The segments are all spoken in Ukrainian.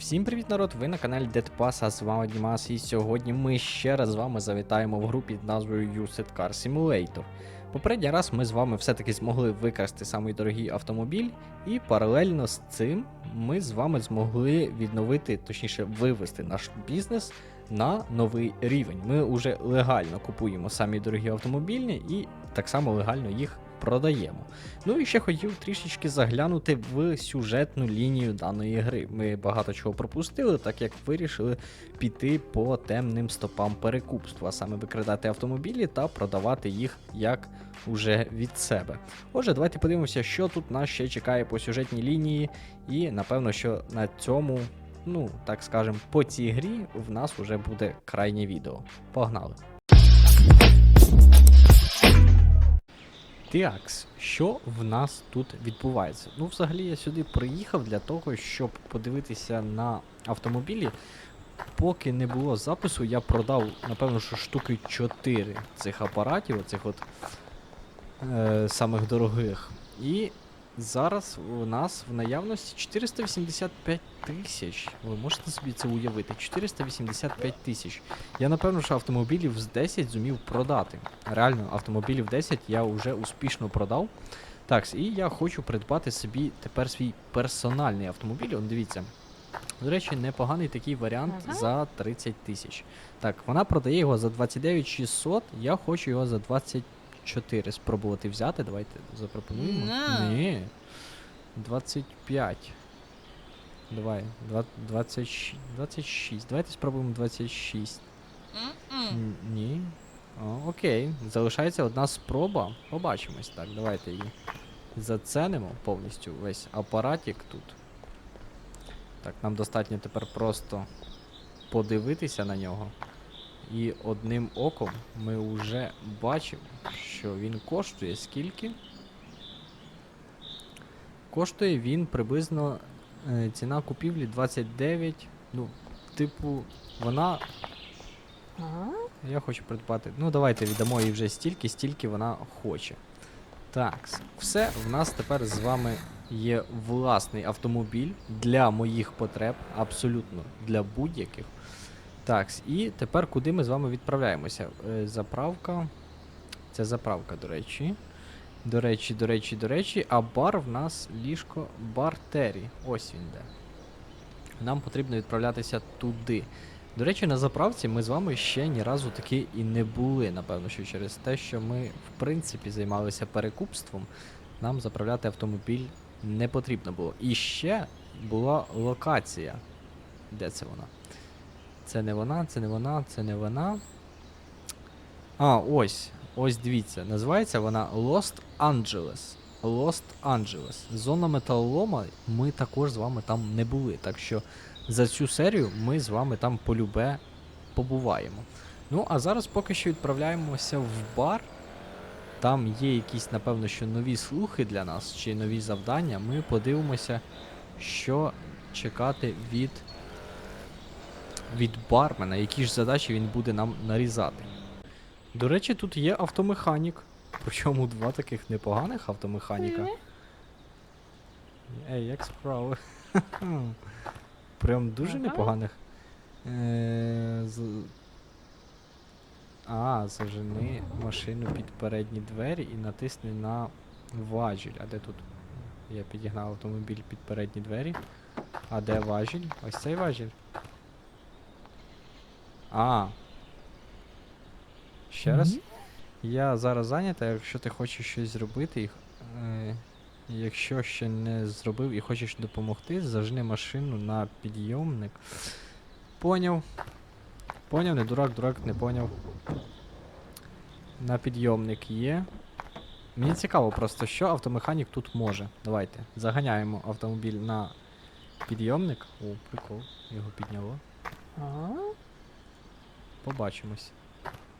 Всім привіт, народ! Ви на каналі Deadpass, а з вами Дімас, і сьогодні ми ще раз з вами завітаємо в групі під назвою Used Car Simulator. Попередній раз ми з вами все-таки змогли викрасти самий дорогий автомобіль, і паралельно з цим ми з вами змогли відновити, точніше, вивести наш бізнес на новий рівень. Ми вже легально купуємо самі дорогі автомобільні і так само легально їх продаємо. Ну і ще хотів трішечки заглянути в сюжетну лінію даної гри. Ми багато чого пропустили, так як вирішили піти по темним стопам перекупства, а саме викрадати автомобілі та продавати їх як уже від себе. Отже, давайте подивимося, що тут нас ще чекає по сюжетній лінії, і напевно, що на цьому. Ну, так скажем, по цій грі в нас вже буде крайнє відео. Погнали! Тіакс, що в нас тут відбувається? Ну, взагалі, я сюди приїхав для того, щоб подивитися на автомобілі. Поки не було запису, я продав, напевно, що штуки 4 цих апаратів, оцих от е, самих дорогих. І зараз у нас в наявності 485 тисяч. Ви можете собі це уявити? 485 тисяч. Я напевно, що автомобілів з 10 зумів продати. Реально, автомобілів 10 я вже успішно продав. Так, і я хочу придбати собі тепер свій персональний автомобіль. Он дивіться. До речі, непоганий такий варіант Ага. за 30 тисяч. Так, вона продає його за 29 600, я хочу його за 24 спробувати взяти. Давайте запропонуємо. На. Ні. 25. Давай, два- 26. 26. Давайте спробуємо 26. М-м. Н- Ні. О, окей. Залишається одна спроба. Побачимось. Так, давайте її заценимо повністю весь апаратик тут. Так, нам достатньо тепер просто подивитися на нього. І одним оком ми вже бачимо, що він коштує скільки. Коштує він приблизно е, ціна купівлі 29. Ну, типу, вона я хочу придбати. Ну, давайте віддамо їй вже стільки, стільки вона хоче. Так, все, в нас тепер з вами є власний автомобіль для моїх потреб, абсолютно для будь-яких. Так, і тепер куди ми з вами відправляємося? Е, заправка. Це заправка, до речі. До речі, до речі, до речі, а бар в нас ліжко бар Террі. Ось він де. Нам потрібно відправлятися туди. До речі, на заправці ми з вами ще ні разу таки і не були. Напевно, що через те, що ми в принципі займалися перекупством, нам заправляти автомобіль не потрібно було. І ще була локація. Де це вона? Це не вона, це не вона, це не вона. А, ось. Ось дивіться. Називається вона Lost Angeles. Lost Angeles. Зона металолома. Ми також з вами там не були. Так що за цю серію ми з вами там полюбе побуваємо. Ну, а зараз поки що відправляємося в бар. Там є якісь, напевно, що нові слухи для нас чи нові завдання. Ми подивимося, що чекати від, від бармена, які ж задачі він буде нам нарізати. До речі, тут є автомеханік. Причому два таких непоганих автомеханіка. Ей, як справи? Прям дуже Ага. непоганих. Е, з... А, зажени машину під передні двері і натисни на важіль. А де тут? Я підігнав автомобіль під передні двері. А де важіль? Ось цей важіль. А. Ще раз. Я зараз зайнята, якщо ти хочеш щось зробити, і, е, якщо ще не зробив і хочеш допомогти, зажни машину на підйомник. Поняв. Поняв, не дурак, дурак, не поняв. На підйомник є. Мені цікаво просто, що автомеханік тут може. Давайте. Заганяємо автомобіль на підйомник. О, прикол. Його підняло. А? Побачимось.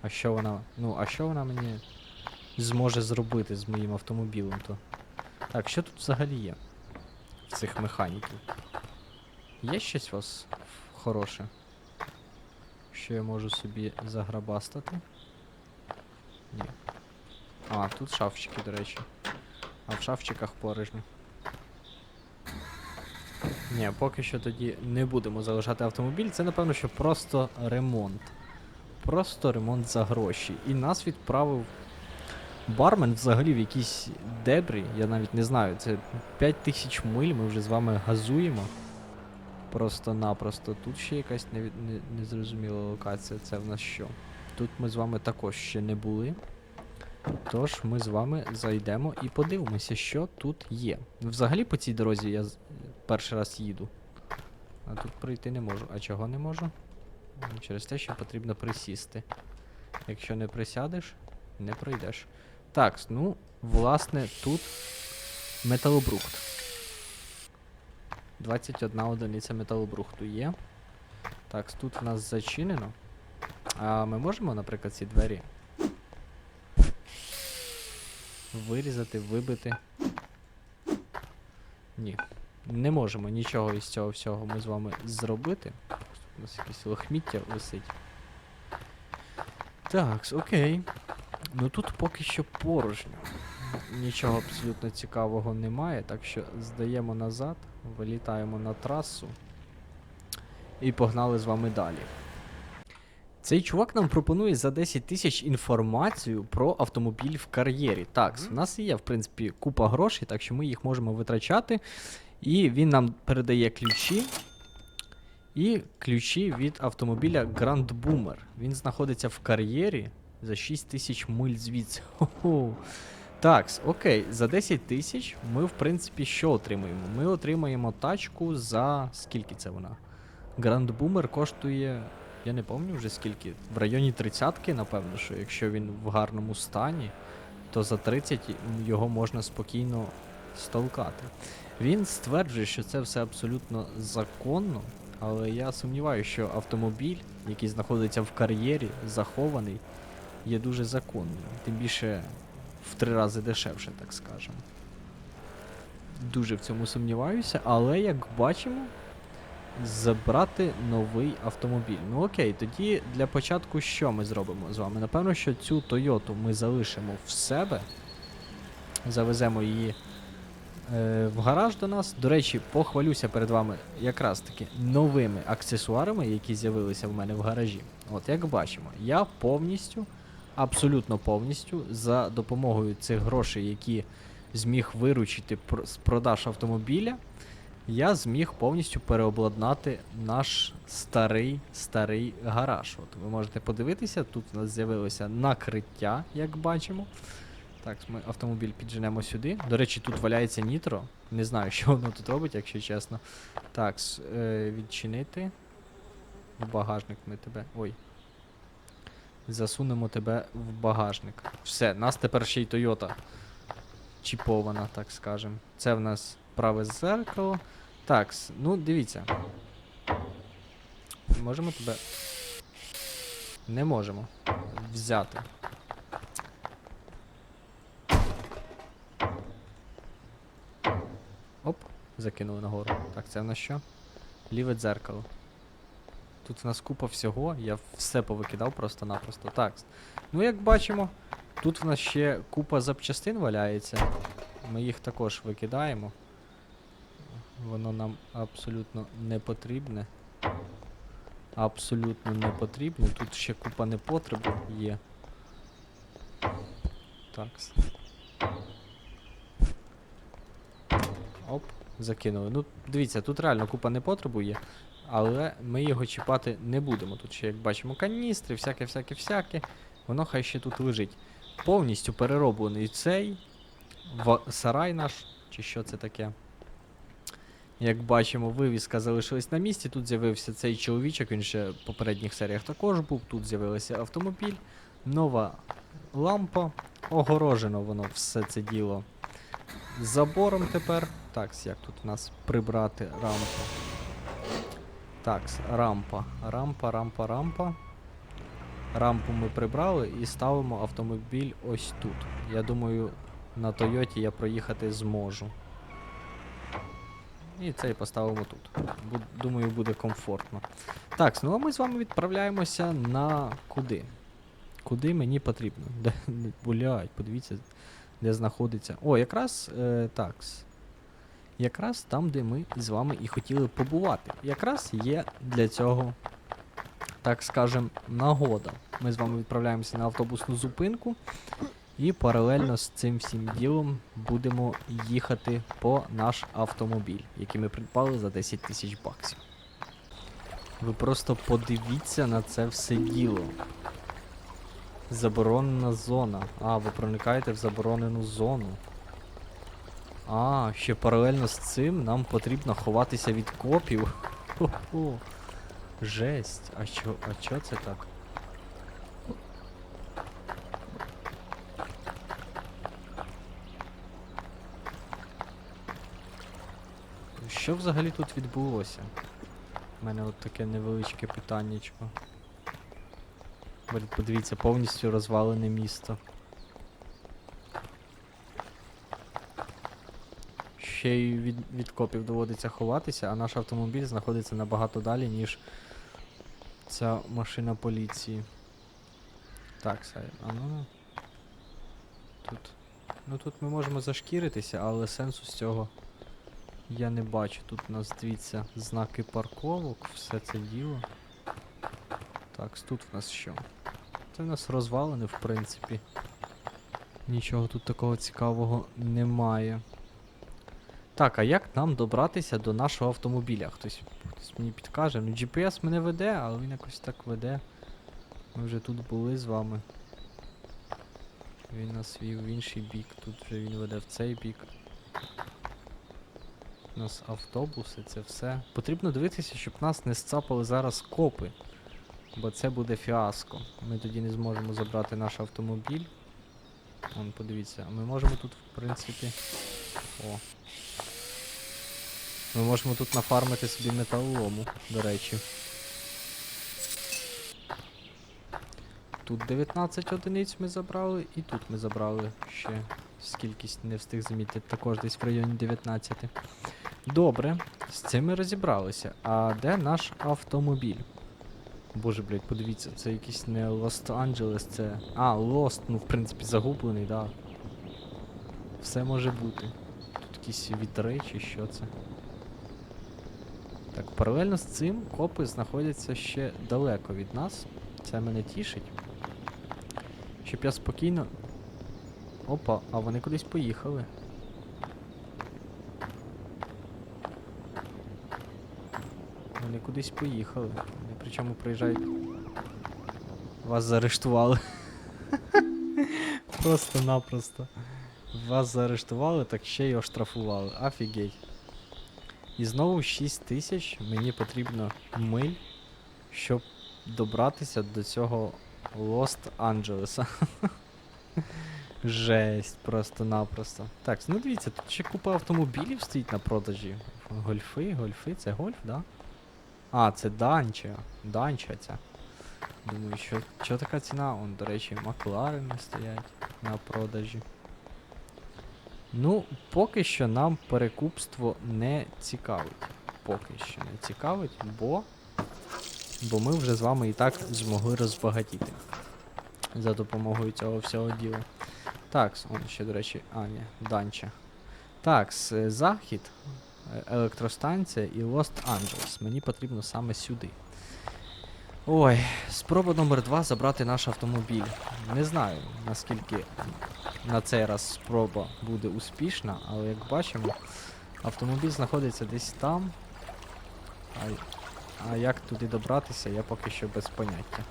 А що вона. Ну, а що вона мені зможе зробити з моїм автомобілем то? Так, що тут взагалі є? В цих механіків? Є щось у вас хороше? Що я можу собі заграбастати? Ні. А, тут шафчики, до речі. А в шафчиках порожньо. Ні, поки що тоді не будемо залишати автомобіль. Це напевно, що просто ремонт. Просто ремонт за гроші. І нас відправив бармен взагалі в якісь дебрі. Я навіть не знаю. Це 5000 миль, ми вже з вами газуємо. Просто-напросто. Тут ще якась невід... не... незрозуміла локація. Це в нас що? Тут ми з вами також ще не були. Тож ми з вами зайдемо і подивимося, що тут є. Взагалі по цій дорозі я перший раз їду. А тут пройти не можу. А чого не можу? М, Через те, що потрібно присісти. Якщо не присядеш, не пройдеш. Так, ну, власне, тут металобрухт. 21 одиниця металобрухту є. Так, тут в нас зачинено. А ми можемо, наприклад, ці двері вирізати, вибити. Ні. Не можемо нічого із цього всього ми з вами зробити. У нас якесь лохміття висить. Так, окей. Ну тут поки що порожньо. Нічого абсолютно цікавого немає, так що здаємо назад, вилітаємо на трасу і погнали з вами далі. Цей чувак нам пропонує за 10 тисяч інформацію про автомобіль в кар'єрі. Так, в нас є, в принципі, купа грошей, так що ми їх можемо витрачати. І він нам передає ключі. І ключі від автомобіля Grand Boomer. Він знаходиться в кар'єрі за 6 тисяч миль звідси. Хо-хо. Так, окей, за 10 тисяч ми, в принципі, що отримуємо? Ми отримаємо тачку за скільки це вона? Grand Boomer коштує, я не пам'ятаю вже скільки. В районі 30-ки, напевно, що якщо він в гарному стані, то за 30 його можна спокійно столкати. Він стверджує, що це все абсолютно законно, але я сумніваюся, що автомобіль, який знаходиться в кар'єрі, захований, є дуже законним. Тим більше в три рази дешевше, так скажемо. Дуже в цьому сумніваюся, але як бачимо, забрати новий автомобіль. Ну окей, тоді для початку що ми зробимо з вами? Напевно, що цю Тойоту ми залишимо в себе, завеземо її в гараж до нас. До речі, похвалюся перед вами якраз таки новими аксесуарами, які з'явилися в мене в гаражі. От як бачимо, я повністю, абсолютно повністю, за допомогою цих грошей, які зміг виручити з продаж автомобіля, я зміг повністю переобладнати наш старий старий гараж. От ви можете подивитися, тут у нас з'явилося накриття, як бачимо. Так, ми автомобіль підженемо сюди. До речі, тут валяється нітро. Не знаю, що воно тут робить, якщо чесно. Так, е, відчинити. В багажник ми тебе. Ой. Засунемо тебе в багажник. Все, нас тепер ще й Тойота чіпована, так скажем. Це в нас праве зеркало. Так, ну дивіться. Можемо тебе. Не можемо взяти. Оп, закинули нагору. Так, це в нас що? Ліве дзеркало. Тут в нас купа всього, я все повикидав просто-напросто. Так. Ну, як бачимо, тут в нас ще купа запчастин валяється. Ми їх також викидаємо. Воно нам абсолютно не потрібне. Абсолютно не потрібне. Тут ще купа непотребу є. Такс. Оп, закинули. Ну, дивіться, тут реально купа непотребу є, але ми його чіпати не будемо. Тут ще, як бачимо, каністри, всяке, всяке, всяке. Воно хай ще тут лежить. Повністю перероблений цей сарай наш, чи що це таке. Як бачимо, вивіска залишилась на місці. Тут з'явився цей чоловічок, він ще в попередніх серіях також був. Тут з'явився автомобіль, нова лампа. Огорожено воно все це діло забором тепер. Так, як тут у нас прибрати рампу? Так, рампа. Рампа, рампа, рампа. Рампу ми прибрали і ставимо автомобіль ось тут. Я думаю, на Тойоті я проїхати зможу. І цей поставимо тут. Бу- Думаю, буде комфортно. Так, ну а ми з вами відправляємося на куди? Куди мені потрібно? Де, блядь, подивіться, де знаходиться. О, якраз е, такс. якраз там, де ми з вами і хотіли побувати. Якраз є для цього, так скажем, нагода. Ми з вами відправляємося на автобусну зупинку і паралельно з цим всім ділом будемо їхати по наш автомобіль, який ми придбали за 10 тисяч баксів. Ви просто подивіться на це все діло. Заборонена зона. А, ви проникаєте в заборонену зону. А, ще паралельно з цим нам потрібно ховатися від копів. Хо-хо. Жесть. А чо, а чо це так? Що взагалі тут відбулося? У мене от таке невеличке питаннячко. Подивіться, повністю розвалене місто. Ще й від, від копів доводиться ховатися, а наш автомобіль знаходиться набагато далі, ніж ця машина поліції. Так, Сай, а ну. Тут. Ну тут ми можемо зашкіритися, але сенсу з цього я не бачу. Тут у нас дивіться знаки парковок, все це діло. Так, тут в нас що? Це в нас розвалини, в принципі. Нічого тут такого цікавого немає. Так, а як нам добратися до нашого автомобіля? Хтось, хтось мені підкаже. Ну, GPS мене веде, але він якось так веде. Ми вже тут були з вами. Він нас вів в інший бік, тут вже він веде в цей бік. У нас автобуси, це все. Потрібно дивитися, щоб нас не сцапали зараз копи. Бо це буде фіаско. Ми тоді не зможемо забрати наш автомобіль. Вон, подивіться, а ми можемо тут, в принципі. О. Ми можемо тут нафармити собі металолому, до речі. Тут 19 одиниць ми забрали, і тут ми забрали ще скількись не встиг замітити, також десь в районі 19. Добре, з цим ми розібралися. А де наш автомобіль? Боже, блядь, подивіться, це якийсь не Лос-Анджелес, це. А, Лост, ну в принципі загублений, да. Все може бути. Тут якісь вітри чи що це. Так, паралельно з цим копи знаходяться ще далеко від нас. Це мене тішить. Щоб я спокійно. Опа, а вони кудись поїхали. Вони кудись поїхали. Причому приїжджають. Вас заарештували. Просто-напросто. Вас заарештували, так ще й оштрафували. Офігеть. І знову 6 тисяч мені потрібно миль, щоб добратися до цього Лост-Анджелеса. Жесть, просто-напросто. Так, ну дивіться, тут ще купа автомобілів стоїть на продажі. Гольфи, гольфи, це гольф, да? А, це Данча. Данча ця. Думаю, що, що така ціна? Он, до речі, Макларени стоять на продажі. Ну, поки що нам перекупство не цікавить. Поки що не цікавить, бо. Бо ми вже з вами і так змогли розбагатіти. За допомогою цього всього діла. Так, он ще, до речі, а, ні, Данча. Так, с- захід, е, електростанція і Лост-Анджелес. Мені потрібно саме сюди. Ой, спроба номер два забрати наш автомобіль. Не знаю, наскільки на цей раз спроба буде успішна, але як бачимо, автомобіль знаходиться десь там. А, а як туди добратися, я поки що без поняття.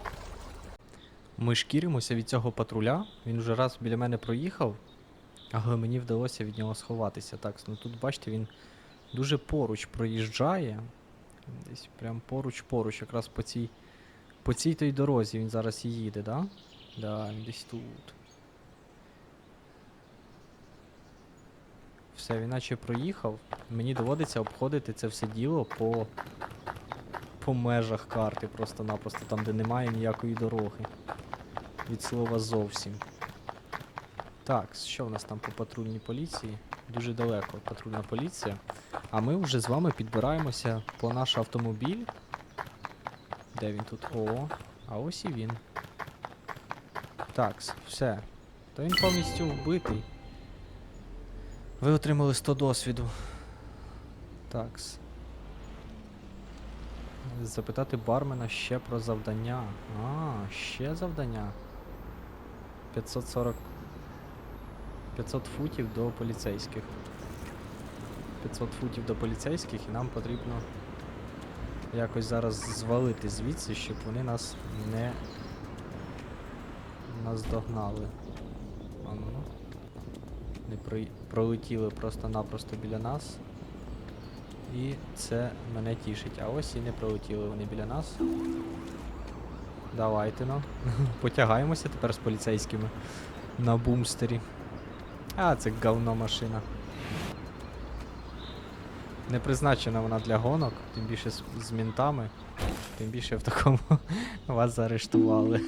Ми шкіримося від цього патруля. Він вже раз біля мене проїхав, але мені вдалося від нього сховатися. Так, ну тут бачите, він дуже поруч проїжджає. Десь прям поруч-поруч, якраз по цій, по цій той дорозі він зараз і їде, да? Да, він десь тут. Все, він наче проїхав. Мені доводиться обходити це все діло по, по межах карти, просто-напросто, там, де немає ніякої дороги. Від слова зовсім. Так, що в нас там по патрульній поліції? Дуже далеко патрульна поліція. А ми вже з вами підбираємося по наш автомобіль. Де він тут? О, а ось і він. Так, все. Та він повністю вбитий. Ви отримали 100 досвіду. Такс. Запитати бармена ще про завдання. А, ще завдання. 540. 500 футів до поліцейських. 500 футів до поліцейських і нам потрібно якось зараз звалити звідси, щоб вони нас не наздогнали. А ну. Не при... пролетіли просто-напросто біля нас. І це мене тішить. А ось і не пролетіли вони біля нас. Давайте ну. Потягаємося тепер з поліцейськими на бумстері. А, це говно машина. Не призначена вона для гонок, тим більше з, з мінтами, тим більше в такому вас заарештували.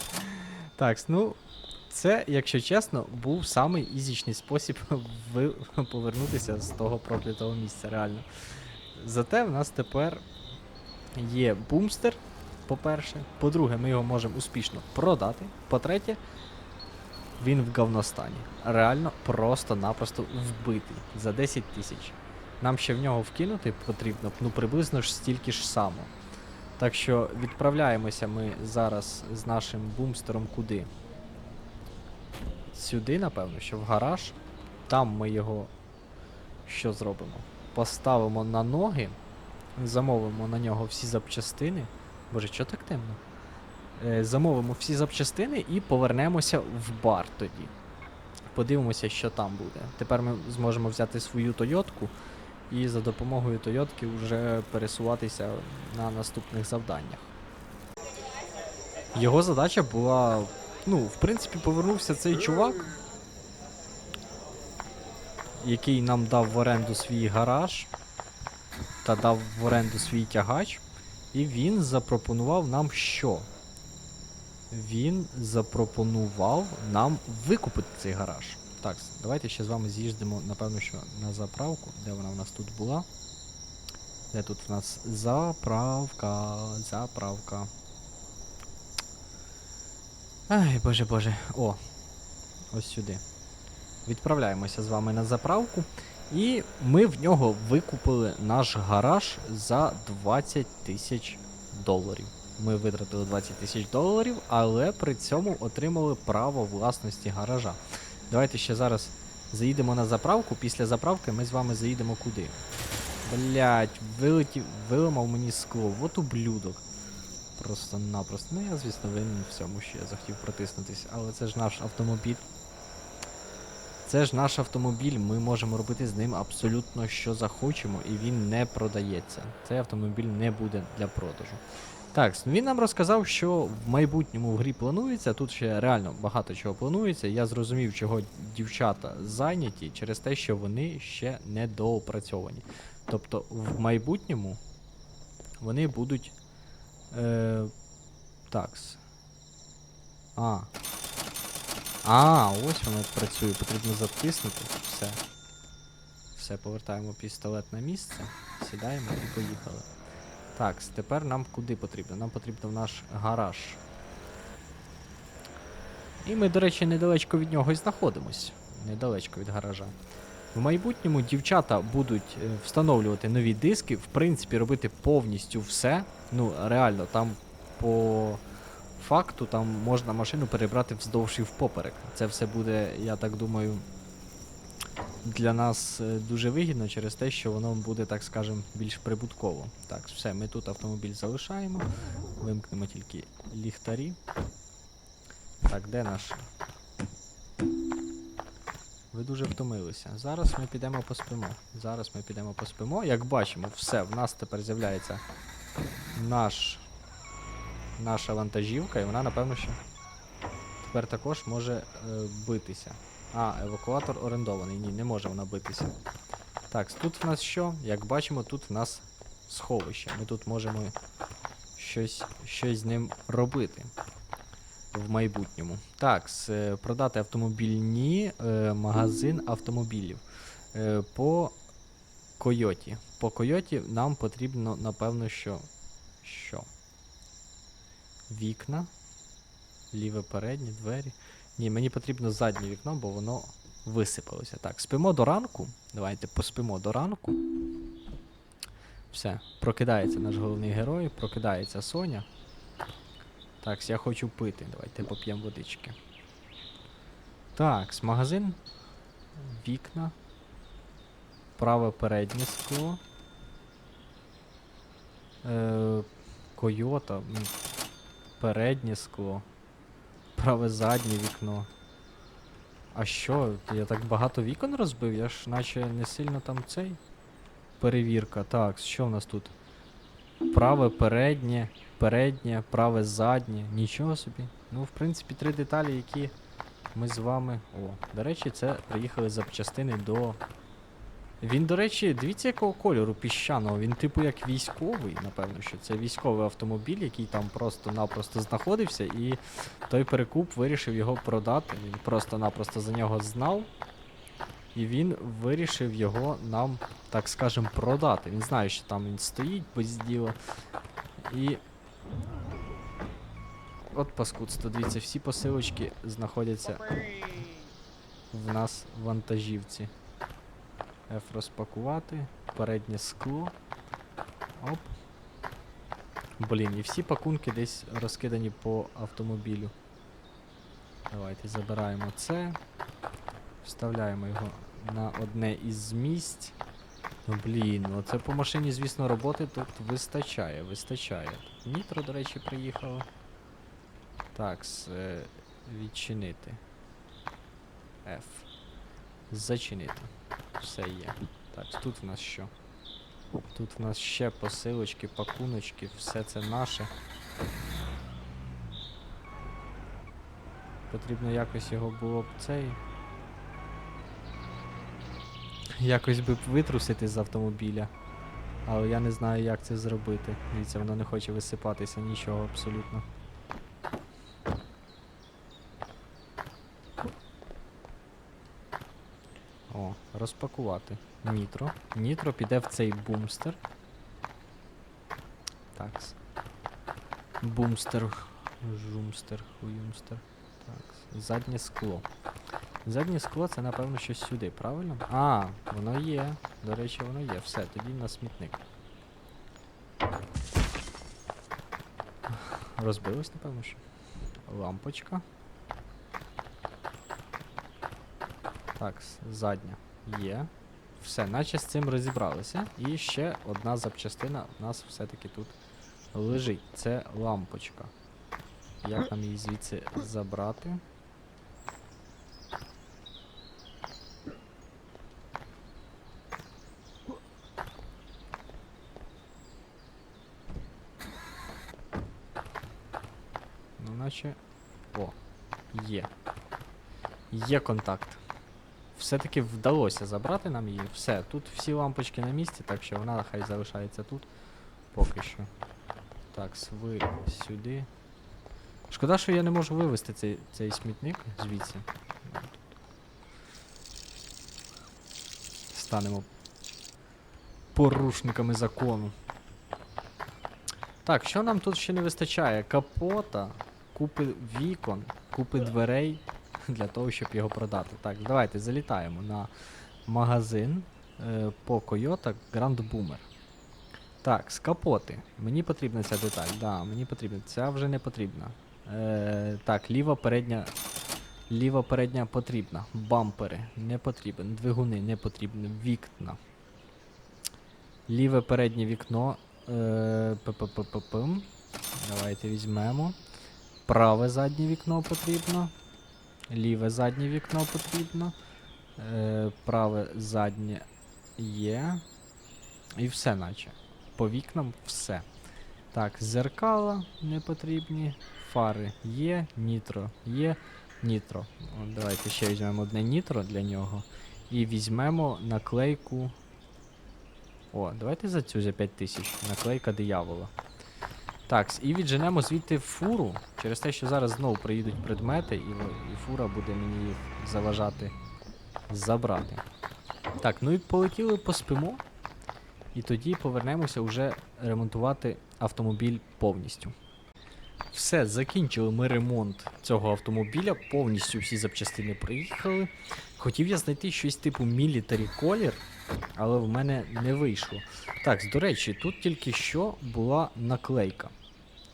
так, ну, це, якщо чесно, був самий ізічний спосіб повернутися з того проклятого місця, реально. Зате в нас тепер є бумстер, по-перше. По-друге, ми його можемо успішно продати. По-третє, він в говностані. Реально просто-напросто вбитий за 10 тисяч. Нам ще в нього вкинути потрібно ну приблизно ж стільки ж само. Так що відправляємося ми зараз з нашим бумстером куди? Сюди, напевно, що в гараж. Там ми його що зробимо? Поставимо на ноги, замовимо на нього всі запчастини. Боже, що так темно? Е, замовимо всі запчастини і повернемося в бар тоді. Подивимося, що там буде. Тепер ми зможемо взяти свою Тойотку і за допомогою Тойотки вже пересуватися на наступних завданнях. Його задача була. Ну, в принципі, повернувся цей чувак, який нам дав в оренду свій гараж та дав в оренду свій тягач. І він запропонував нам що? Він запропонував нам викупити цей гараж. Так, давайте ще з вами з'їздимо, напевно, що на заправку. Де вона в нас тут була? Де тут в нас заправка, заправка. Ай, боже боже. О. Ось сюди. Відправляємося з вами на заправку. І ми в нього викупили наш гараж за 20 тисяч доларів. Ми витратили 20 тисяч доларів, але при цьому отримали право власності гаража. Давайте ще зараз заїдемо на заправку. Після заправки ми з вами заїдемо куди? Блять, вилетів, виламав мені скло. От ублюдок. Просто-напросто. Ну я, звісно, винен в цьому, що я захотів протиснутися, але це ж наш автомобіль. Це ж наш автомобіль, ми можемо робити з ним абсолютно що захочемо, і він не продається. Цей автомобіль не буде для продажу. Так, він нам розказав, що в майбутньому в грі планується. Тут ще реально багато чого планується. Я зрозумів, чого дівчата зайняті через те, що вони ще не доопрацьовані. Тобто в майбутньому вони будуть. Е, такс. А. А, ось воно працює, потрібно затиснути. Все. Все, повертаємо пістолет на місце, сідаємо і поїхали. Так, тепер нам куди потрібно? Нам потрібно в наш гараж. І ми, до речі, недалечко від нього і знаходимось. Недалечко від гаража. В майбутньому дівчата будуть е, встановлювати нові диски, в принципі, робити повністю все. Ну, реально, там по факту там можна машину перебрати вздовж і впоперек. Це все буде, я так думаю, для нас е, дуже вигідно через те, що воно буде, так скажем, більш прибутково. Так, все, ми тут автомобіль залишаємо. Вимкнемо тільки ліхтарі. Так, де наш? Ви дуже втомилися. Зараз ми підемо поспимо. Зараз ми підемо поспимо. Як бачимо, все, в нас тепер з'являється наш, наша вантажівка, і вона, напевно, що тепер також може е, битися. А, евакуатор орендований. Ні, не може вона битися. Так, тут в нас що? Як бачимо, тут в нас сховище. Ми тут можемо щось, щось з ним робити в майбутньому. Так, е, продати автомобільні е, магазин автомобілів. Е, по Койоті. По Койоті нам потрібно, напевно, що. Що? Вікна. Ліве переднє, двері. Ні, мені потрібно заднє вікно, бо воно висипалося. Так, спимо до ранку. Давайте поспимо до ранку. Все, прокидається наш головний герой, прокидається Соня. Так, я хочу пити. Давайте поп'ємо водички. Так, магазин. Вікна. Праве переднє скло. Е, Койота. Переднє скло. Праве заднє вікно. А що? Я так багато вікон розбив? Я ж наче не сильно там цей. Перевірка. Так, що в нас тут? Праве переднє, переднє, праве заднє. Нічого собі. Ну, в принципі, три деталі, які ми з вами. О, до речі, це приїхали запчастини до. Він, до речі, дивіться, якого кольору піщаного. Він, типу, як військовий, напевно, що це військовий автомобіль, який там просто-напросто знаходився, і той перекуп вирішив його продати. Він просто-напросто за нього знав. І він вирішив його нам, так скажем, продати. Він знає, що там він стоїть без діла. І. От паскудство, дивіться, всі посилочки знаходяться в нас в вантажівці. F розпакувати, переднє скло. Оп. Блін, і всі пакунки десь розкидані по автомобілю. Давайте забираємо це. Вставляємо його на одне із місць. Ну блін, ну це по машині, звісно, роботи тут вистачає, вистачає. Нітро, до речі, приїхало. Так, е, відчинити. F. Зачинити. Все є. Так, тут в нас що? Тут в нас ще посилочки, пакуночки, все це наше. Потрібно якось його було б цей. Якось би витрусити з автомобіля. Але я не знаю, як це зробити. Дивіться, воно не хоче висипатися нічого абсолютно. О, розпакувати. Нітро. Нітро піде в цей бумстер. Такс. Бумстер. Жумстер, хуюмстер. Так. Заднє скло. Заднє скло це напевно щось сюди, правильно? А, воно є. До речі, воно є. Все, тоді на смітник. Розбилось, напевно, що. Лампочка. Так, задня є. Все, наче з цим розібралися. І ще одна запчастина у нас все-таки тут лежить. Це лампочка. Як нам її звідси забрати? Ну, наче. О, є. Є контакт. Все-таки вдалося забрати нам її. Все, тут всі лампочки на місці, так що вона хай залишається тут. Поки що. Так, ви сюди. Шкода, що я не можу вивезти цей, цей смітник звідси. Станемо порушниками закону. Так, що нам тут ще не вистачає? Капота, купи вікон, купи дверей для того, щоб його продати. Так, давайте залітаємо на магазин е, по Toyota Grand Boomer. Так, з капоти. Мені потрібна ця деталь. Да, мені потрібна. Ця вже не потрібна. Е, так, ліва передня. Ліва передня потрібна. Бампери не потрібен. Двигуни не потрібні. Вікна. Ліве переднє вікно. Е, п-п-п-п-пм. Давайте візьмемо. Праве заднє вікно потрібно. Ліве заднє вікно потрібно. Е, праве заднє є. І все наче. По вікнам все. Так, зеркала не потрібні. Фари є, нітро є, нітро. Давайте ще візьмемо одне нітро для нього. І візьмемо наклейку. О, давайте за цю за 5000. Наклейка диявола. Так, і відженемо звідти фуру через те, що зараз знову приїдуть предмети, і, і фура буде мені їх заважати забрати. Так, ну і полетіли поспимо. І тоді повернемося вже ремонтувати автомобіль повністю. Все, закінчили ми ремонт цього автомобіля, повністю всі запчастини приїхали. Хотів я знайти щось типу мілітарі колір, але в мене не вийшло. Так, до речі, тут тільки що була наклейка.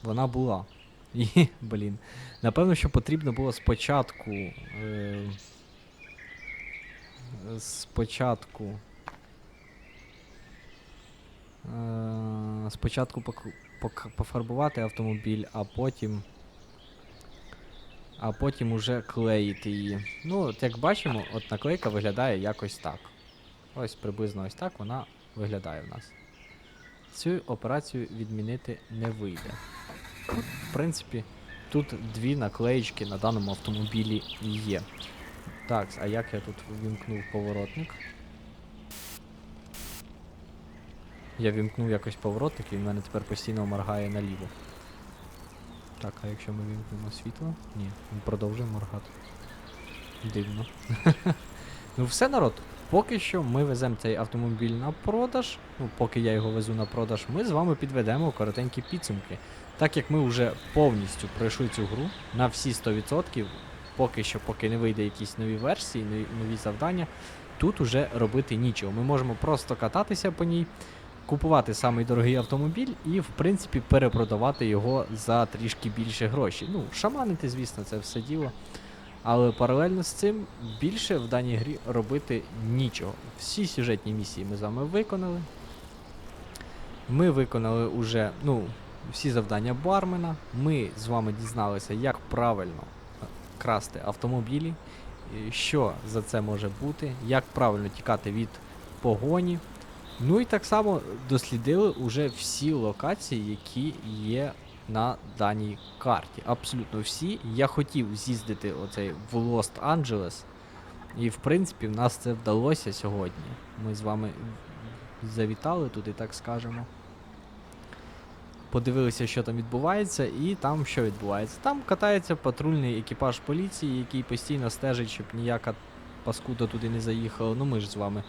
Вона була. І, блін. Напевно, що потрібно було спочатку. Е, спочатку. Е, спочатку пок- пок- пофарбувати автомобіль, а потім. А потім уже клеїти її. Ну, от як бачимо, от наклейка виглядає якось так. Ось приблизно ось так вона виглядає в нас. Цю операцію відмінити не вийде. В принципі, тут дві наклеїчки на даному автомобілі є. Так, а як я тут вімкнув поворотник? Я вімкнув якось поворотник, і в мене тепер постійно моргає наліво. Так, а якщо ми вімкнемо світло? Ні, він продовжує моргати. Дивно. ну все, народ. Поки що ми веземо цей автомобіль на продаж. Ну, поки я його везу на продаж, ми з вами підведемо коротенькі підсумки. Так як ми вже повністю пройшли цю гру на всі 100%, поки що, поки не вийде якісь нові версії, нові, нові завдання, тут уже робити нічого. Ми можемо просто кататися по ній, купувати самий дорогий автомобіль і, в принципі, перепродавати його за трішки більше грошей. Ну, шаманити, звісно, це все діло. Але паралельно з цим більше в даній грі робити нічого. Всі сюжетні місії ми з вами виконали. Ми виконали уже ну, всі завдання бармена. Ми з вами дізналися, як правильно е, красти автомобілі, що за це може бути, як правильно тікати від погоні. Ну і так само дослідили уже всі локації, які є на даній карті. Абсолютно всі. Я хотів з'їздити оцей в Лост-Анджелес. І в принципі в нас це вдалося сьогодні. Ми з вами завітали туди, так скажемо. Подивилися, що там відбувається, і там що відбувається. Там катається патрульний екіпаж поліції, який постійно стежить, щоб ніяка паскуда туди не заїхала. Ну ми ж з вами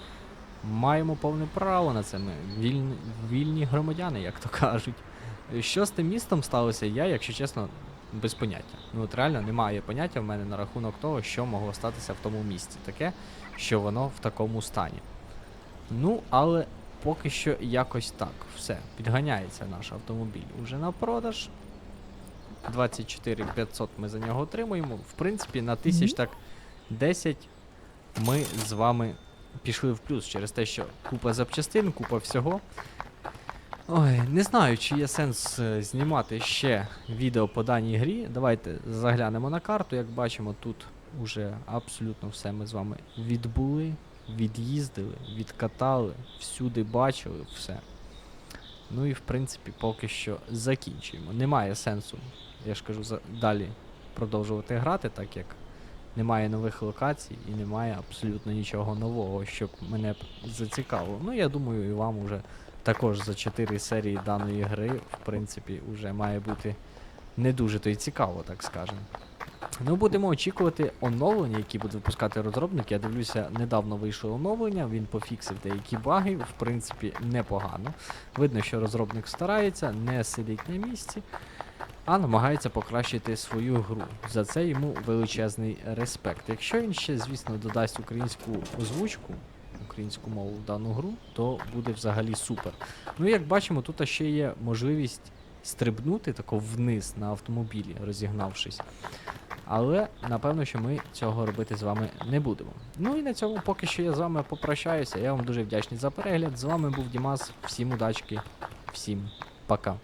маємо повне право на це. Ми вільні, вільні громадяни, як то кажуть. Що з тим містом сталося, я, якщо чесно, без поняття. Ну от реально немає поняття в мене на рахунок того, що могло статися в тому місті. Таке, що воно в такому стані. Ну, але поки що якось так. Все, підганяється наш автомобіль уже на продаж. 24 500 ми за нього отримуємо. В принципі, на тисяч так 10 ми з вами пішли в плюс через те, що купа запчастин, купа всього. Ой, не знаю, чи є сенс е, знімати ще відео по даній грі. Давайте заглянемо на карту. Як бачимо, тут уже абсолютно все ми з вами відбули, від'їздили, відкатали, всюди бачили все. Ну і в принципі поки що закінчуємо. Немає сенсу, я ж кажу, далі продовжувати грати, так як немає нових локацій і немає абсолютно нічого нового, щоб мене зацікавило. Ну я думаю, і вам уже також за 4 серії даної гри, в принципі, вже має бути не дуже то й цікаво, так скажемо. Ну, будемо очікувати оновлення, які будуть випускати розробники. Я дивлюся, недавно вийшло оновлення, він пофіксив деякі баги, в принципі, непогано. Видно, що розробник старається, не сидить на місці, а намагається покращити свою гру. За це йому величезний респект. Якщо він ще, звісно, додасть українську озвучку, українську мову в дану гру, то буде взагалі супер. Ну, як бачимо, тут ще є можливість стрибнути тако вниз на автомобілі, розігнавшись. Але напевно, що ми цього робити з вами не будемо. Ну і на цьому поки що я з вами попрощаюся. Я вам дуже вдячний за перегляд. З вами був Дімас. Всім удачки, всім пока.